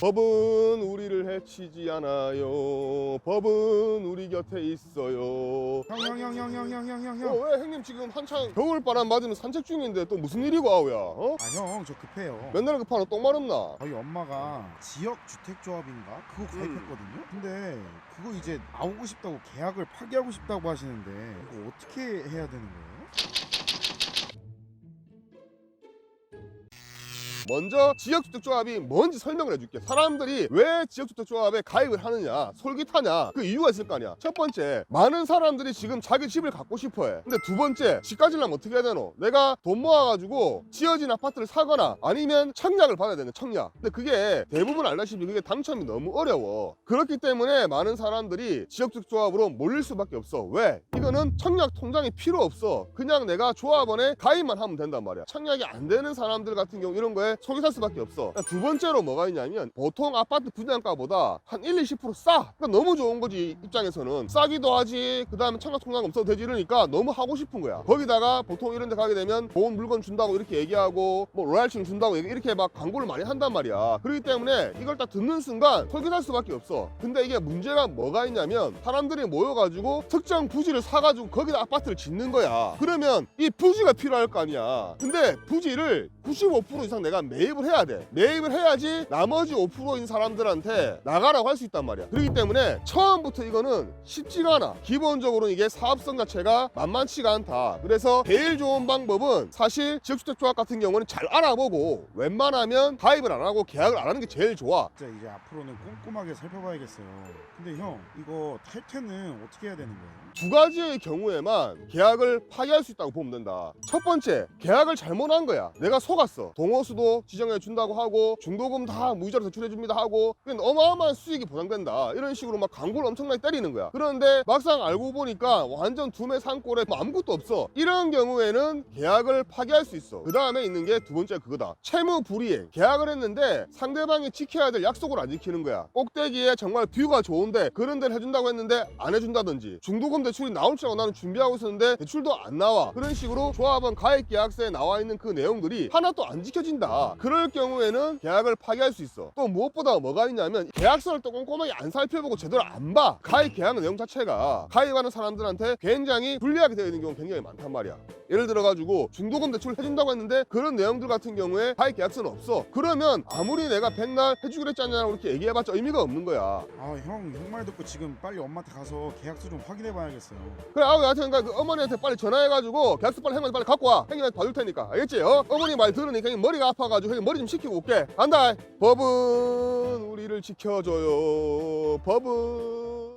법은 우리를 해치지 않아요. 법은 우리 곁에 있어요. 형형형형형형형 어, 형. 왜 형님 지금 한창 겨울바람 맞으면 산책 중인데 또 무슨 일이고 아우야? 어? 아 형 저 급해요. 맨날 급하노 똥 마렵나? 저희 엄마가 지역 주택 조합인가 그거 음. 가입했거든요. 근데 그거 이제 나오고 싶다고 계약을 파기하고 싶다고 하시는데 이거 어떻게 해야 되는 거예요? 먼저 지역주택조합이 뭔지 설명을 해줄게. 사람들이 왜 지역주택조합에 가입을 하느냐, 솔깃하냐, 그 이유가 있을 거 아니야. 첫 번째, 많은 사람들이 지금 자기 집을 갖고 싶어 해. 근데 두 번째, 집 가지려면 어떻게 해야 되노? 내가 돈 모아가지고 지어진 아파트를 사거나 아니면 청약을 받아야 되는 청약. 근데 그게 대부분 알다시피 그게 당첨이 너무 어려워. 그렇기 때문에 많은 사람들이 지역주택조합으로 몰릴 수밖에 없어. 왜? 이거는 청약 통장이 필요 없어. 그냥 내가 조합원에 가입만 하면 된단 말이야. 청약이 안 되는 사람들 같은 경우 이런 거에 살 수밖에 없어. 두 번째로 뭐가 있냐면 보통 아파트 분양가보다 한 1, 20% 싸. 그러니까 너무 좋은 거지 입장에서는 싸기도 하지. 그 다음에 청약 통장 없어도 되지 이러니까 너무 하고 싶은 거야. 거기다가 보통 이런 데 가게 되면 좋은 물건 준다고 이렇게 얘기하고 뭐 로얄층 준다고 이렇게 막 광고를 많이 한단 말이야. 그렇기 때문에 이걸 딱 듣는 순간 솔깃할 수밖에 없어. 근데 이게 문제가 뭐가 있냐면 사람들이 모여가지고 특정 부지를 사가지고 거기다 아파트를 짓는 거야. 그러면 이 부지가 필요할 거 아니야. 근데 부지를 95% 이상 내가 매입을 해야 돼. 매입을 해야지 나머지 5%인 사람들한테 나가라고 할 수 있단 말이야. 그렇기 때문에 처음부터 이거는 쉽지가 않아. 기본적으로 이게 사업성 자체가 만만치가 않다. 그래서 제일 좋은 방법은 사실 지역주택조합 같은 경우는 잘 알아보고 웬만하면 가입을 안 하고 계약을 안 하는 게 제일 좋아. 진짜 이제 앞으로는 꼼꼼하게 살펴봐야겠어요. 근데 형 이거 탈퇴는 어떻게 해야 되는 거예요? 두 가지의 경우에만 계약을 파기할 수 있다고 보면 된다. 첫 번째, 계약을 잘못한 거야. 내가 속았어. 동호수도 지정해 준다고 하고 중도금 다 무이자로 대출해 줍니다 하고 어마어마한 수익이 보장된다. 이런 식으로 막 광고를 엄청나게 때리는 거야. 그런데 막상 알고 보니까 완전 두매 산골에 뭐 아무것도 없어. 이런 경우에는 계약을 파기할 수 있어. 그 다음에 있는 게 두 번째 그거다. 채무 불이행. 계약을 했는데 상대방이 지켜야 될 약속을 안 지키는 거야. 꼭대기에 정말 뷰가 좋은데 그런 데를 해준다고 했는데 안 해준다든지 중도금 대출이 나올 줄 알고 나는 준비하고 있었는데 대출도 안 나와. 그런 식으로 조합원 가입 계약서에 나와 있는 그 내용들이 하나도 안 지켜진다. 그럴 경우에는 계약을 파기할 수 있어. 또 무엇보다 뭐가 있냐면 계약서를 또 꼼꼼하게 안 살펴보고 제대로 안 봐. 가입 계약 내용 자체가 가입하는 사람들한테 굉장히 불리하게 되어 있는 경우가 굉장히 많단 말이야. 예를 들어가지고 중도금 대출 해준다고 했는데 그런 내용들 같은 경우에 가입 계약서는 없어. 그러면 아무리 내가 백날 해주기로 했잖냐고 이렇게 얘기해봤자 의미가 없는 거야. 아형 형 말 듣고 지금 빨리 엄마한테 가서 계약서 좀 확인해 봐야겠어요. 그래 아우 여하튼 그 어머니한테 빨리 전화해가지고 계약서 빨리 형한테 빨리 갖고 와 형님한테 봐줄 테니까 알겠지? 어? 어머니 말 들으니까 머리가 아파 가지고 형님 머리 좀 식히고 올게. 간다. 법은 우리를 지켜줘요. 법은